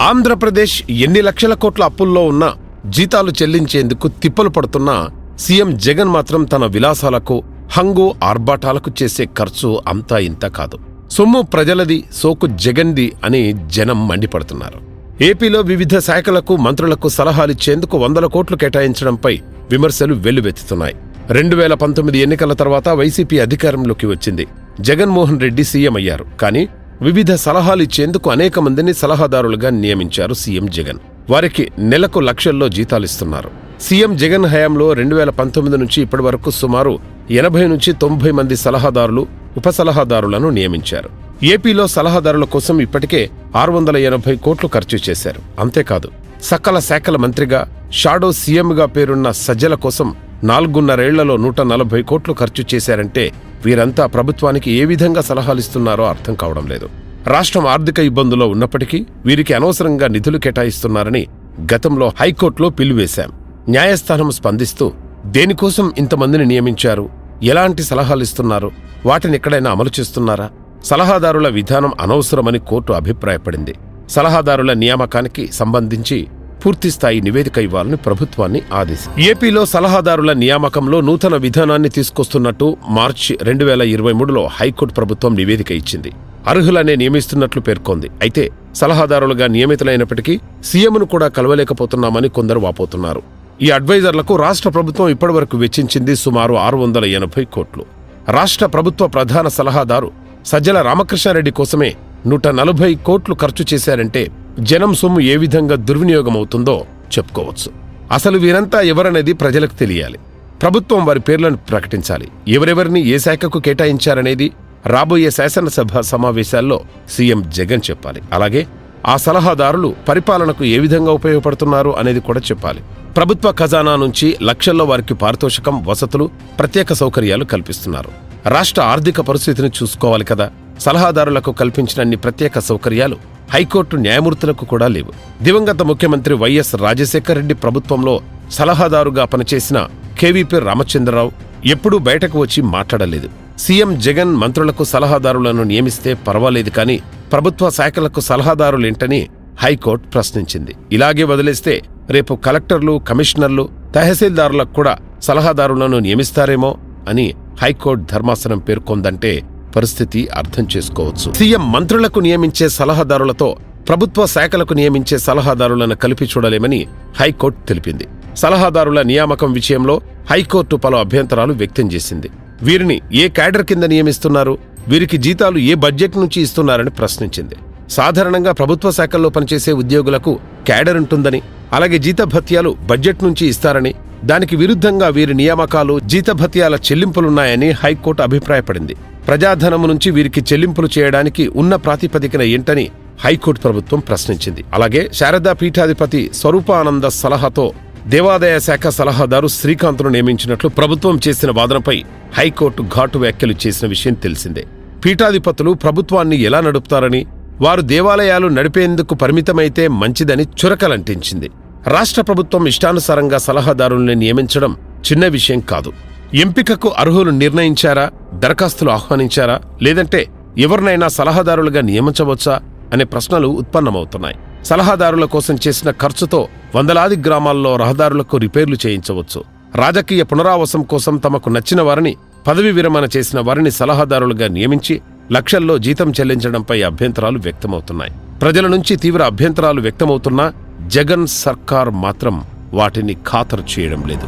ఆంధ్రప్రదేశ్ ఎన్ని లక్షల కోట్ల అప్పుల్లో ఉన్నా జీతాలు చెల్లించేందుకు తిప్పలు పడుతున్నా సీఎం జగన్ మాత్రం తన విలాసాలకు హంగు ఆర్భాటాలకు చేసే ఖర్చు అంతా ఇంత కాదు. సొమ్ము ప్రజలది సోకు జగన్ది అని జనం మండిపడుతున్నారు. ఏపీలో వివిధ శాఖలకు మంత్రులకు సలహాలిచ్చేందుకు వందల కోట్లు కేటాయించడంపై విమర్శలు వెల్లువెత్తుతున్నాయి. రెండు వేల పంతొమ్మిది ఎన్నికల తర్వాత వైసీపీ అధికారంలోకి వచ్చింది. జగన్మోహన్ రెడ్డి సీఎం అయ్యారు. కానీ వివిధ సలహాలు ఇచ్చేందుకు అనేక మందిని సలహాదారులుగా నియమించారు సీఎం జగన్. వారికి నెలకు లక్షల్లో జీతాలిస్తున్నారు సీఎం జగన్ హయాంలో రెండు వేల పంతొమ్మిది నుంచి ఇప్పటి వరకు సుమారు ఎనభై నుంచి తొంభై మంది సలహాదారులు ఉప సలహాదారులను నియమించారు. ఏపీలో సలహాదారుల కోసం ఇప్పటికే ఆరు వందల ఎనభై కోట్లు ఖర్చు చేశారు. అంతేకాదు సకల శాఖల మంత్రిగా షాడో సీఎంగా పేరున్న సజ్జల కోసం నాలుగున్నరేళ్ళలో నూట నలభై కోట్లు ఖర్చు చేశారంటే వీరంతా ప్రభుత్వానికి ఏ విధంగా సలహాలిస్తున్నారో అర్థం కావడం లేదు. రాష్ట్రం ఆర్థిక ఇబ్బందుల్లో ఉన్నప్పటికీ వీరికి అనవసరంగా నిధులు కేటాయిస్తున్నారని గతంలో హైకోర్టులో పిలువేశాం. న్యాయస్థానం స్పందిస్తూ దేనికోసం ఇంతమందిని నియమించారు? ఎలాంటి సలహాలిస్తున్నారు వాటిని ఎక్కడైనా అమలు చేస్తున్నారా? సలహాదారుల విధానం అనవసరమని కోర్టు అభిప్రాయపడింది. సలహాదారుల నియామకానికి సంబంధించి పూర్తిస్థాయి నివేదిక ఇవ్వాలని ప్రభుత్వాన్ని ఆదేశం ఏపీలో సలహాదారుల నియామకంలో నూతన విధానాన్ని తీసుకొస్తున్నట్టు మార్చి రెండు వేల ఇరవై మూడులో హైకోర్టు ప్రభుత్వం నివేదిక ఇచ్చింది. అర్హులనే నియమిస్తున్నట్లు పేర్కొంది. అయితే సలహాదారులుగా నియమితులైనప్పటికీ సీఎంను కూడా కలవలేకపోతున్నామని కొందరు వాపోతున్నారు. ఈ అడ్వైజర్లకు రాష్ట్ర ప్రభుత్వం ఇప్పటివరకు వెచ్చించింది సుమారు ఆరు వందల ఎనభై కోట్లు. రాష్ట్ర ప్రభుత్వ ప్రధాన సలహాదారు సజ్జల రామకృష్ణారెడ్డి కోసమే నూట నలభై కోట్లు ఖర్చు చేశారంటే జనం సొమ్ము ఏ విధంగా దుర్వినియోగమవుతుందో చెప్పుకోవచ్చు. అసలు వీరంతా ఎవరనేది ప్రజలకు తెలియాలి. ప్రభుత్వం వారి పేర్లను ప్రకటించాలి. ఎవరెవరిని ఏ శాఖకు కేటాయించారనేది రాబోయే శాసనసభ సమావేశాల్లో సీఎం జగన్ చెప్పాలి. అలాగే ఆ సలహాదారులు పరిపాలనకు ఏ విధంగా ఉపయోగపడుతున్నారు అనేది కూడా చెప్పాలి. ప్రభుత్వ ఖజానా నుంచి లక్షల్లో వారికి పారితోషికం వసతులు ప్రత్యేక సౌకర్యాలు కల్పిస్తున్నారు. రాష్ట్ర ఆర్థిక పరిస్థితిని చూసుకోవాలి కదా. సలహాదారులకు కల్పించినన్ని ప్రత్యేక సౌకర్యాలు హైకోర్టు న్యాయమూర్తులకు కూడా లేవు. దివంగత ముఖ్యమంత్రి వైఎస్ రాజశేఖరరెడ్డి ప్రభుత్వంలో సలహాదారుగా పనిచేసిన కేవీపీ రామచంద్రరావు ఎప్పుడూ బయటకు వచ్చి మాట్లాడలేదు. సీఎం జగన్ మంత్రులకు సలహాదారులను నియమిస్తే పర్వాలేదు కానీ ప్రభుత్వ శాఖలకు సలహాదారులేంటని హైకోర్టు ప్రశ్నించింది. ఇలాగే వదిలేస్తే రేపు కలెక్టర్లు కమిషనర్లు తహసీల్దారులకు కూడా సలహాదారులను నియమిస్తారేమో అని హైకోర్టు ధర్మాసనం పేర్కొందంటే పరిస్థితి అర్థం చేసుకోవచ్చు. సీఎం మంత్రులకు నియమించే సలహాదారులతో ప్రభుత్వ శాఖలకు నియమించే సలహాదారులను కలిపి చూడలేమని హైకోర్టు తెలిపింది. సలహాదారుల నియామకం విషయంలో హైకోర్టు పలు అభ్యంతరాలు వ్యక్తం చేసింది. వీరిని ఏ క్యాడర్ కింద నియమిస్తున్నారు? వీరికి జీతాలు ఏ బడ్జెట్ నుంచి ఇస్తున్నారని ప్రశ్నించింది. సాధారణంగా ప్రభుత్వ శాఖల్లో పనిచేసే ఉద్యోగులకు క్యాడర్ ఉంటుందని అలాగే జీతభత్యాలు బడ్జెట్ నుంచి ఇస్తారని దానికి విరుద్ధంగా వీరి నియామకాలు జీతభత్యాల చెల్లింపులున్నాయని హైకోర్టు అభిప్రాయపడింది. ప్రజాధనము నుంచి వీరికి చెల్లింపులు చేయడానికి ఉన్న ప్రాతిపదికన ఏంటని హైకోర్టు ప్రభుత్వం ప్రశ్నించింది. అలాగే శారదా పీఠాధిపతి స్వరూపానంద సలహాతో దేవాదాయ శాఖ సలహాదారు శ్రీకాంత్ను నియమించినట్లు ప్రభుత్వం చేసిన వాదనపై హైకోర్టు ఘాటు వ్యాఖ్యలు చేసిన విషయం తెలిసిందే. పీఠాధిపతులు ప్రభుత్వాన్ని ఎలా నడుపుతారని వారు దేవాలయాలు నడిపేందుకు పరిమితమైతే మంచిదని చురకలంటించింది. రాష్ట్ర ప్రభుత్వం ఇష్టానుసారంగా సలహాదారుల్ని నియమించడం చిన్న విషయం కాదు. ఎంపికకు అర్హులు నిర్ణయించారా? దరఖాస్తులు ఆహ్వానించారా? లేదంటే ఎవరినైనా సలహాదారులుగా నియమించవచ్చా? అనే ప్రశ్నలు ఉత్పన్నమవుతున్నాయి. సలహాదారుల కోసం చేసిన ఖర్చుతో వందలాది గ్రామాల్లో రహదారులకు రిపేర్లు చేయించవచ్చు. రాజకీయ పునరావాసం కోసం తమకు నచ్చిన వారిని పదవి విరమణ చేసిన వారిని సలహాదారులుగా నియమించి లక్షల్లో జీతం చెల్లించడంపై అభ్యంతరాలు వ్యక్తమవుతున్నాయి. ప్రజల నుంచి తీవ్ర అభ్యంతరాలు వ్యక్తమవుతున్నా జగన్ సర్కార్ మాత్రం వాటిని ఖాతరు చేయడం లేదు.